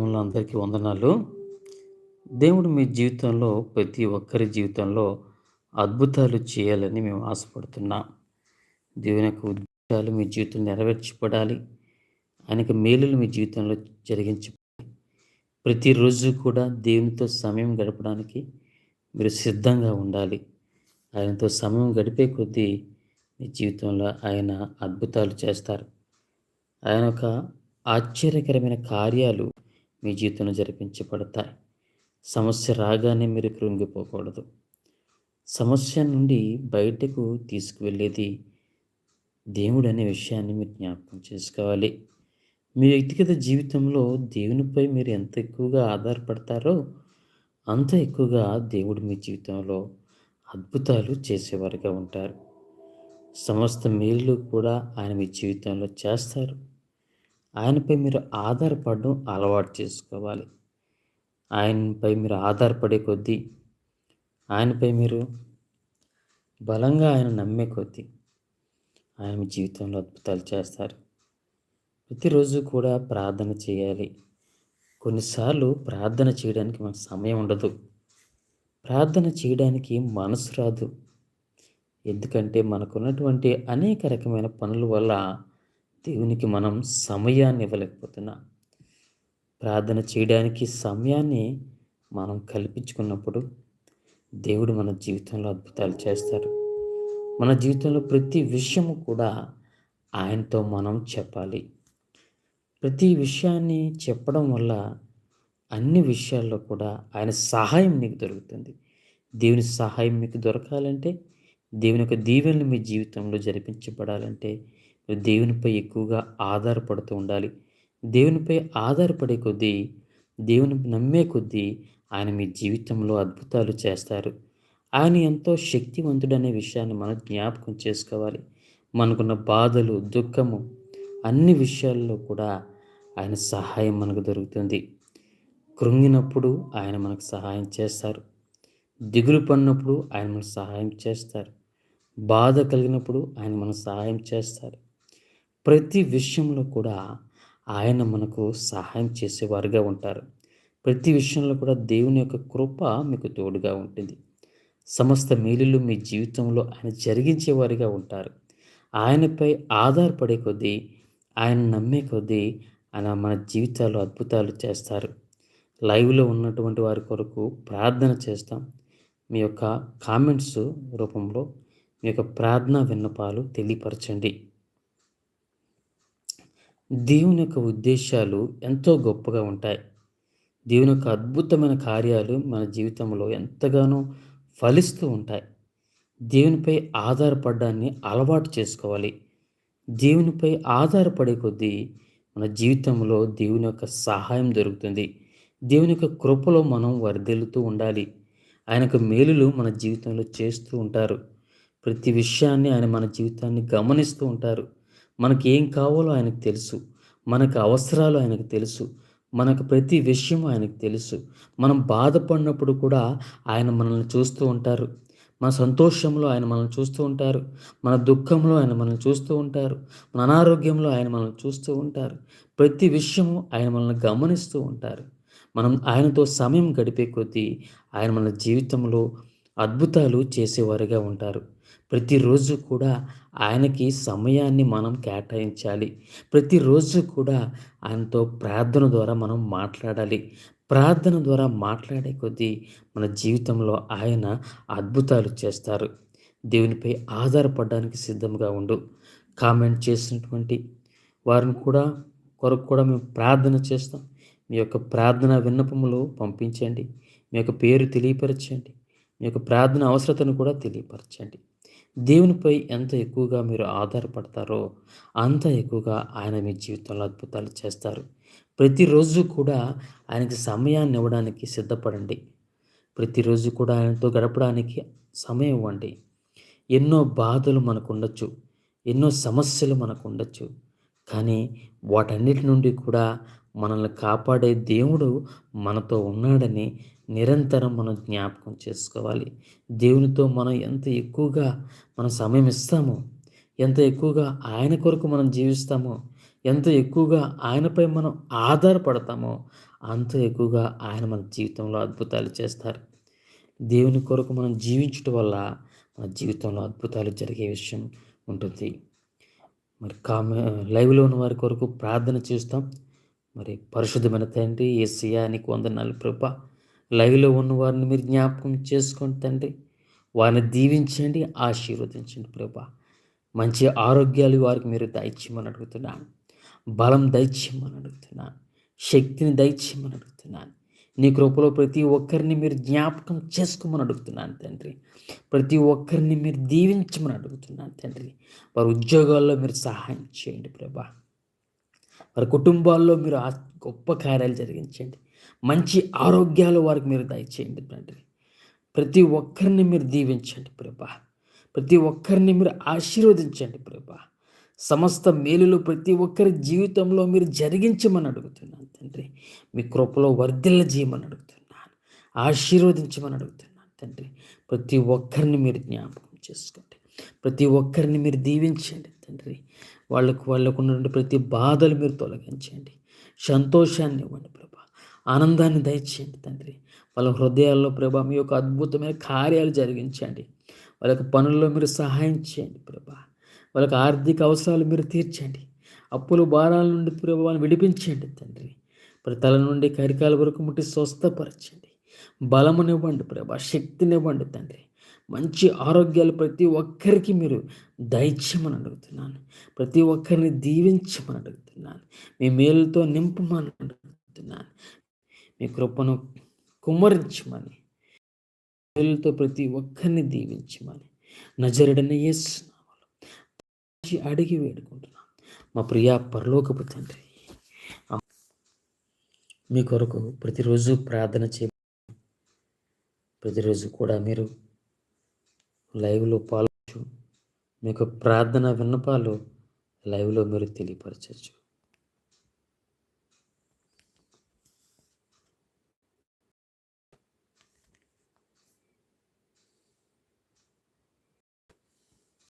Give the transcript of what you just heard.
నామంలో అందరికీ వందనాలు. దేవుడు మీ జీవితంలో ప్రతి ఒక్కరి జీవితంలో అద్భుతాలు చేయాలని మేము ఆశపడుతున్నాం. దేవుని యొక్క ఉద్దేశాలు మీ జీవితం నెరవేర్చబడాలి. ఆయనకు మేలులు మీ జీవితంలో జరిగించబడాలి. ప్రతిరోజు కూడా దేవునితో సమయం గడపడానికి మీరు సిద్ధంగా ఉండాలి. ఆయనతో సమయం గడిపే కొద్దీ మీ జీవితంలో ఆయన అద్భుతాలు చేస్తారు. ఆయన ఒక ఆశ్చర్యకరమైన కార్యాలు మీ జీవితంలో జరిపించబడతాయి. సమస్య రాగానే మీరు కృంగిపోకూడదు. సమస్య నుండి బయటకు తీసుకువెళ్ళేది దేవుడు అనే విషయాన్ని మీరు జ్ఞాపకం చేసుకోవాలి. మీ వ్యక్తిగత జీవితంలో దేవునిపై మీరు ఎంత ఎక్కువగా ఆధారపడతారో అంత ఎక్కువగా దేవుడు మీ జీవితంలో అద్భుతాలు చేసేవారుగా ఉంటారు. సమస్త మేలు కూడా ఆయన మీ జీవితంలో చేస్తారు. ఆయనపై మీరు ఆధారపడడం అలవాటు చేసుకోవాలి. ఆయనపై మీరు ఆధారపడే కొద్దీ ఆయనపై మీరు బలంగా ఆయన నమ్మే కొద్దీ ఆయన మీ జీవితంలో అద్భుతాలు చేస్తారు. ప్రతిరోజు కూడా ప్రార్థన చేయాలి. కొన్నిసార్లు ప్రార్థన చేయడానికి మనకు సమయం ఉండదు. ప్రార్థన చేయడానికి మనసు రాదు. ఎందుకంటే మనకున్నటువంటి అనేక రకమైన పనుల వల్ల దేవునికి మనం సమయాన్ని ఇవ్వలేకపోతున్నా. ప్రార్థన చేయడానికి సమయాన్ని మనం కల్పించుకున్నప్పుడు దేవుడు మన జీవితంలో అద్భుతాలు చేస్తారు. మన జీవితంలో ప్రతి విషయము కూడా ఆయనతో మనం చెప్పాలి. ప్రతి విషయాన్ని చెప్పడం వల్ల అన్ని విషయాల్లో కూడా ఆయన సహాయం మీకు దొరుకుతుంది. దేవుని సహాయం మీకు దొరకాలంటే దేవుని యొక్క దీవెనలు మీ జీవితంలో జరిపించబడాలంటే దేవునిపై ఎక్కువగా ఆధారపడుతూ ఉండాలి. దేవునిపై ఆధారపడే కొద్దీ దేవుని నమ్మే కొద్దీ ఆయన మీ జీవితంలో అద్భుతాలు చేస్తారు. ఆయన ఎంతో శక్తివంతుడనే విషయాన్ని మనం జ్ఞాపకం చేసుకోవాలి. మనకున్న బాధలు దుఃఖము అన్ని విషయాల్లో కూడా ఆయన సహాయం మనకు దొరుకుతుంది. కృంగినప్పుడు ఆయన మనకు సహాయం చేస్తారు. దిగులు పడినప్పుడు ఆయన మనకు సహాయం చేస్తారు. బాధ కలిగినప్పుడు ఆయన మనకు సహాయం చేస్తారు. ప్రతి విషయంలో కూడా ఆయన మనకు సహాయం చేసేవారుగా ఉంటారు. ప్రతి విషయంలో కూడా దేవుని యొక్క కృప మీకు తోడుగా ఉంటుంది. సమస్త మేలులు మీ జీవితంలో ఆయన జరిగించేవారిగా ఉంటారు. ఆయనపై ఆధారపడే కొద్దీ ఆయన నమ్మే కొద్దీ ఆయన మన జీవితాల్లో అద్భుతాలు చేస్తారు. లైవ్లో ఉన్నటువంటి వారి కొరకు ప్రార్థన చేస్తాం. మీ యొక్క కామెంట్స్ రూపంలో మీ యొక్క ప్రార్థన విన్నపాలు తెలియపరచండి. దేవుని యొక్క ఉద్దేశాలు ఎంతో గొప్పగా ఉంటాయి. దేవుని యొక్క అద్భుతమైన కార్యాలు మన జీవితంలో ఎంతగానో ఫలిస్తూ ఉంటాయి. దేవునిపై ఆధారపడడాన్ని అలవాటు చేసుకోవాలి. దేవునిపై ఆధారపడే కొద్దీ మన జీవితంలో దేవుని యొక్క సహాయం దొరుకుతుంది. దేవుని యొక్క కృపలో మనం వర్ధిల్లుతూ ఉండాలి. ఆయనకు మేలులు మన జీవితంలో చేస్తూ ఉంటారు. ప్రతి విషయాన్ని ఆయన మన జీవితాన్ని గమనిస్తూ ఉంటారు. మనకి ఏం కావాలో ఆయనకు తెలుసు. మనకు అవసరాలు ఆయనకు తెలుసు. మనకు ప్రతి విషయం ఆయనకు తెలుసు. మనం బాధపడినప్పుడు కూడా ఆయన మనల్ని చూస్తూ ఉంటారు. మన సంతోషంలో ఆయన మనల్ని చూస్తూ ఉంటారు. మన దుఃఖంలో ఆయన మనల్ని చూస్తూ ఉంటారు. మన అనారోగ్యంలో ఆయన మనల్ని చూస్తూ ఉంటారు. ప్రతి విషయము ఆయన మనల్ని గమనిస్తూ ఉంటారు. మనం ఆయనతో సమయం గడిపే కొద్దీ ఆయన మన జీవితంలో అద్భుతాలు చేసేవారుగా ఉంటారు. ప్రతిరోజు కూడా ఆయనకి సమయాన్ని మనం కేటాయించాలి. ప్రతిరోజు కూడా ఆయనతో ప్రార్థన ద్వారా మనం మాట్లాడాలి. ప్రార్థన ద్వారా మాట్లాడే కొద్దీ మన జీవితంలో ఆయన అద్భుతాలు చేస్తారు. దేవునిపై ఆధారపడడానికి సిద్ధంగా ఉండు. కామెంట్ చేసినటువంటి వారిని కూడా కొరకు కూడా మేము ప్రార్థన చేస్తాం. మీ యొక్క ప్రార్థన విన్నపములు పంపించండి. మీ యొక్క పేరు తెలియపరచండి. మీ యొక్క ప్రార్థన అవసరతను కూడా తెలియపరచండి. దేవునిపై ఎంత ఎక్కువగా మీరు ఆధారపడతారో అంత ఎక్కువగా ఆయన మీ జీవితంలో అద్భుతాలు చేస్తారు. ప్రతిరోజు కూడా ఆయనకి సమయాన్ని ఇవ్వడానికి సిద్ధపడండి. ప్రతిరోజు కూడా ఆయనతో గడపడానికి సమయం ఇవ్వండి. ఎన్నో బాధలు మనకు ఉండొచ్చు ఎన్నో సమస్యలు మనకు ఉండొచ్చు కానీ వాటన్నిటి నుండి కూడా మనల్ని కాపాడే దేవుడు మనతో ఉన్నాడని నిరంతరం మనం జ్ఞాపకం చేసుకోవాలి. దేవునితో మనం ఎంత ఎక్కువగా మనం సమయం ఇస్తామో ఎంత ఎక్కువగా ఆయన కొరకు మనం జీవిస్తామో ఎంత ఎక్కువగా ఆయనపై మనం ఆధారపడతామో అంత ఎక్కువగా ఆయన మన జీవితంలో అద్భుతాలు చేస్తారు. దేవుని కొరకు మనం జీవించటం వల్ల మన జీవితంలో అద్భుతాలు జరిగే విషయం ఉంటుంది. మరి కామె లైవ్లో ఉన్న వారి కొరకు ప్రార్థన చేస్తాం. మరి పరిశుద్ధమైన తండ్రి ఏసయ్యా నీకు వందనాలు ప్రభా. లైవ్లో ఉన్న వారిని మీరు జ్ఞాపకం చేసుకోండి తండ్రి వారిని దీవించండి ఆశీర్వదించండి ప్రభా. మంచి ఆరోగ్యాలు వారికి మీరు దయచేయమని అడుగుతున్నాను. బలం దయచేయమని అడుగుతున్నాను. శక్తిని దయచేయమని అడుగుతున్నాను. నీ కృపలో ప్రతి ఒక్కరిని మీరు జ్ఞాపకం చేసుకోమని అడుగుతున్నాను తండ్రి. ప్రతి ఒక్కరిని మీరు దీవించమని అడుగుతున్నాను తండ్రి. వారి ఉద్యోగాల్లో మీరు సహాయం చేయండి ప్రభా. వారి కుటుంబాల్లో మీరు గొప్ప కార్యాలు జరిగించండి మంచి ఆరోగ్యాలు వారికి మీరు దయచేయండి తండ్రి. ప్రతి ఒక్కరిని మీరు దీవించండి ప్రభా. ప్రతి ఒక్కరిని మీరు ఆశీర్వదించండి ప్రభా. సమస్త మేలులు ప్రతి ఒక్కరి జీవితంలో మీరు జరిగించమని అడుగుతున్నాను తండ్రి. మీ కృపలో వర్ధిల్ల చేయమని అడుగుతున్నాను. ఆశీర్వదించమని అడుగుతున్నాను తండ్రి. ప్రతి ఒక్కరిని మీరు జ్ఞాపకం చేసుకోండి. ప్రతి ఒక్కరిని మీరు దీవించండి తండ్రి. వాళ్ళకు వాళ్ళకు ఉన్నటువంటి ప్రతి బాధలు మీరు తొలగించండి. సంతోషాన్ని ఇవ్వండి ప్రభా. ఆనందాన్ని దయచేయండి తండ్రి. వాళ్ళ హృదయాల్లో ప్రభా మీ యొక్క అద్భుతమైన కార్యాలు జరిగించండి. వాళ్ళకి పనుల్లో మీరు సహాయం చేయండి ప్రభా. వాళ్ళకి ఆర్థిక అవసరాలు మీరు తీర్చండి. అప్పులు భారాల నుండి ప్రభావాన్ని విడిపించండి తండ్రి. తల నుండి కరికాల వరకు ముట్టి స్వస్థపరచండి. బలమునివ్వండి ప్రభా. శక్తినివ్వండి తండ్రి. మంచి ఆరోగ్యాలు ప్రతి ఒక్కరికి మీరు దయచేయమని అడుగుతున్నాను. ప్రతి ఒక్కరిని దీవించమని అడుగుతున్నాను. మీ మేలుతో నింపమని అడుగుతున్నాను. మీ కృపను కుమ్మరించమని మేలుతో ప్రతి ఒక్కరిని దీవించమని. నజరడని అడిగి వేడుకుంటున్నాను మా ప్రియా పరలోకపు తండ్రి మీ కొరకు ప్రతిరోజు ప్రార్థన చే ప్రతిరోజు కూడా మీరు లైవ్లో పాల్గొచ్చు మీకు ప్రార్థన విన్నపాలు లైవ్లో మీరు తెలియపరచచ్చు